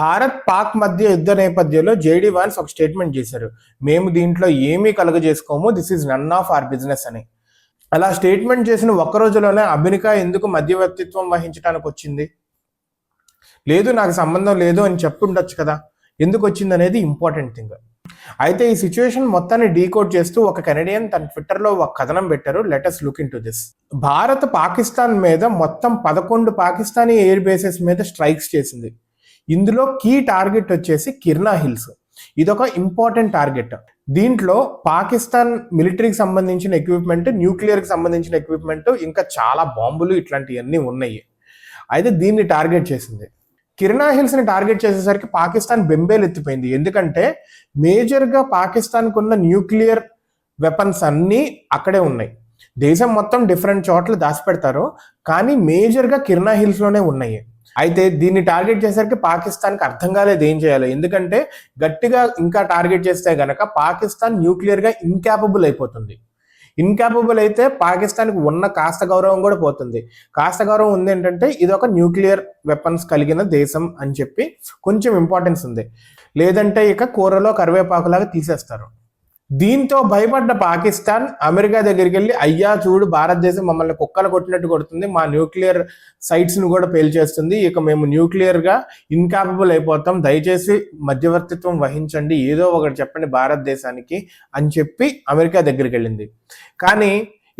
భారత్ పాక్ మధ్య యుద్ధ నేపథ్యంలో జేడీ వాన్స్ ఒక స్టేట్మెంట్ చేశారు. మేము దీంట్లో ఏమీ కలుగజేసుకోము this is none of our business అని. అలా స్టేట్మెంట్ చేసిన ఒక్క రోజులోనే అమెరికా ఎందుకు మధ్యవర్తిత్వం వహించడానికి వచ్చింది? లేదు నాకు సంబంధం లేదు అని చెప్పుండొచ్చు కదా. ఎందుకు వచ్చింది అనేది ఇంపార్టెంట్ థింగ్. అయితే ఈ సిచ్యువేషన్ మొత్తాన్ని డీకోడ్ చేస్తూ ఒక కెనడియన్ తన ట్విట్టర్లో ఒక కథనం పెట్టారు. Let us look into this. Bharat Pakistan మీద మొత్తం పదకొండు పాకిస్తానీ ఎయిర్ బేసెస్ మీద స్ట్రైక్స్ చేసింది. ఇందులో కీ టార్గెట్ వచ్చేసి కిర్నా హిల్స్ ఇదొక ఇంపార్టెంట్ టార్గెట్ దీంట్లో పాకిస్తాన్ మిలిటరీకి సంబంధించిన ఎక్విప్మెంట్ న్యూక్లియర్కి సంబంధించిన ఎక్విప్మెంట్ ఇంకా చాలా బాంబులు ఇట్లాంటివన్నీ ఉన్నాయి. అయితే దీన్ని టార్గెట్ చేసింది. కిరణా హిల్స్ని టార్గెట్ చేసేసరికి పాకిస్తాన్ బెంబేలు ఎత్తిపోయింది. ఎందుకంటే మేజర్గా పాకిస్తాన్కు ఉన్న న్యూక్లియర్ వెపన్స్ అన్నీ అక్కడే ఉన్నాయి. దేశం మొత్తం డిఫరెంట్ చోట్ల దాచిపెడతారు. కానీ మేజర్గా కిరణా హిల్స్లోనే ఉన్నాయి. అయితే దీన్ని టార్గెట్ చేసరికి పాకిస్తాన్కి అర్థం కాలేదు ఏం చేయాలి. ఎందుకంటే గట్టిగా ఇంకా టార్గెట్ చేస్తే గనక పాకిస్తాన్ న్యూక్లియర్గా ఇన్కాపబుల్ అయిపోతుంది. ఇన్కాపబుల్ అయితే పాకిస్తాన్కి ఉన్న కాస్త గౌరవం కూడా పోతుంది. కాస్త గౌరవం ఉంది ఏంటంటే ఇది ఒక న్యూక్లియర్ వెపన్స్ కలిగిన దేశం అని చెప్పి కొంచెం ఇంపార్టెన్స్ ఉంది. లేదంటే ఇక కూరలో కరివేపాకులాగా తీసేస్తారు. దీంతో భయపడ్డ పాకిస్తాన్ అమెరికా దగ్గరికి వెళ్ళి అయ్యా చూడు భారతదేశం మమ్మల్ని కుక్కలు కొట్టినట్టు కొడుతుంది. మా న్యూక్లియర్ సైట్స్ను కూడా పేల్చేస్తుంది. ఇక మేము న్యూక్లియర్గా ఇన్కాపబుల్ అయిపోతాం. దయచేసి మధ్యవర్తిత్వం వహించండి. ఏదో ఒకటి చెప్పండి భారతదేశానికి అని చెప్పి అమెరికా దగ్గరికి వెళ్ళింది కానీ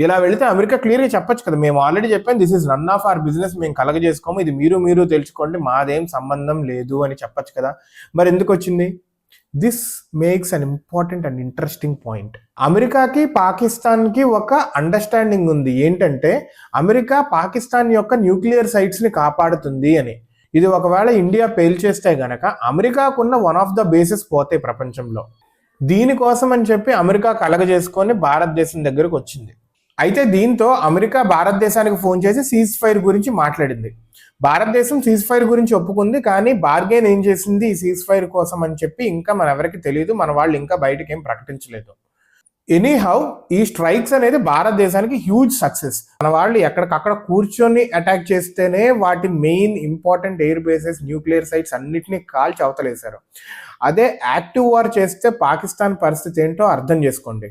ఇలా వెళితే అమెరికా క్లియర్గా చెప్పొచ్చు కదా. మేము ఆల్రెడీ చెప్పాం this is run of our business మేము కలగజేసుకోము. ఇది మీరు మీరు తెలుసుకోండి. మాదేం సంబంధం లేదు అని చెప్పొచ్చు కదా. మరి ఎందుకు వచ్చింది? This makes an important and interesting point అమెరికాకి పాకిస్తాన్కి ఒక అండర్స్టాండింగ్ ఉంది. ఏంటంటే అమెరికా పాకిస్తాన్ యొక్క న్యూక్లియర్ సైట్స్ని కాపాడుతుంది అని. ఇది ఒకవేళ ఇండియా పేల్చేస్తే గనక అమెరికాకున్న వన్ ఆఫ్ ద బేసెస్ పోతాయి ప్రపంచంలో. దీనికోసం అని చెప్పి అమెరికా కలగజేసుకొని భారతదేశం దగ్గరకు వచ్చింది. అయితే దీంతో అమెరికా భారతదేశానికి ఫోన్ చేసి సీజ్ ఫైర్ గురించి మాట్లాడింది. భారతదేశం సీజ్ ఫైర్ గురించి ఒప్పుకుంది కానీ బార్గెన్ ఏం చేసింది? ఈ సీజ్ ఫైర్ కోసం అని చెప్పి ఇంకా మన ఎవరికి తెలియదు మన వాళ్ళు ఇంకా బయటకి ఏం ప్రకటించలేదు. ఎనీ హౌ ఈ స్ట్రైక్స్ అనేది భారతదేశానికి హ్యూజ్ సక్సెస్. మన వాళ్ళు ఎక్కడికక్కడ కూర్చొని అటాక్ చేస్తేనే వాటి main important air bases nuclear sites అన్నిటినీ కాల్చి అవతలేశారు. అదే యాక్టివ్ వార్ చేస్తే పాకిస్తాన్ పరిస్థితి ఏంటో అర్థం చేసుకోండి.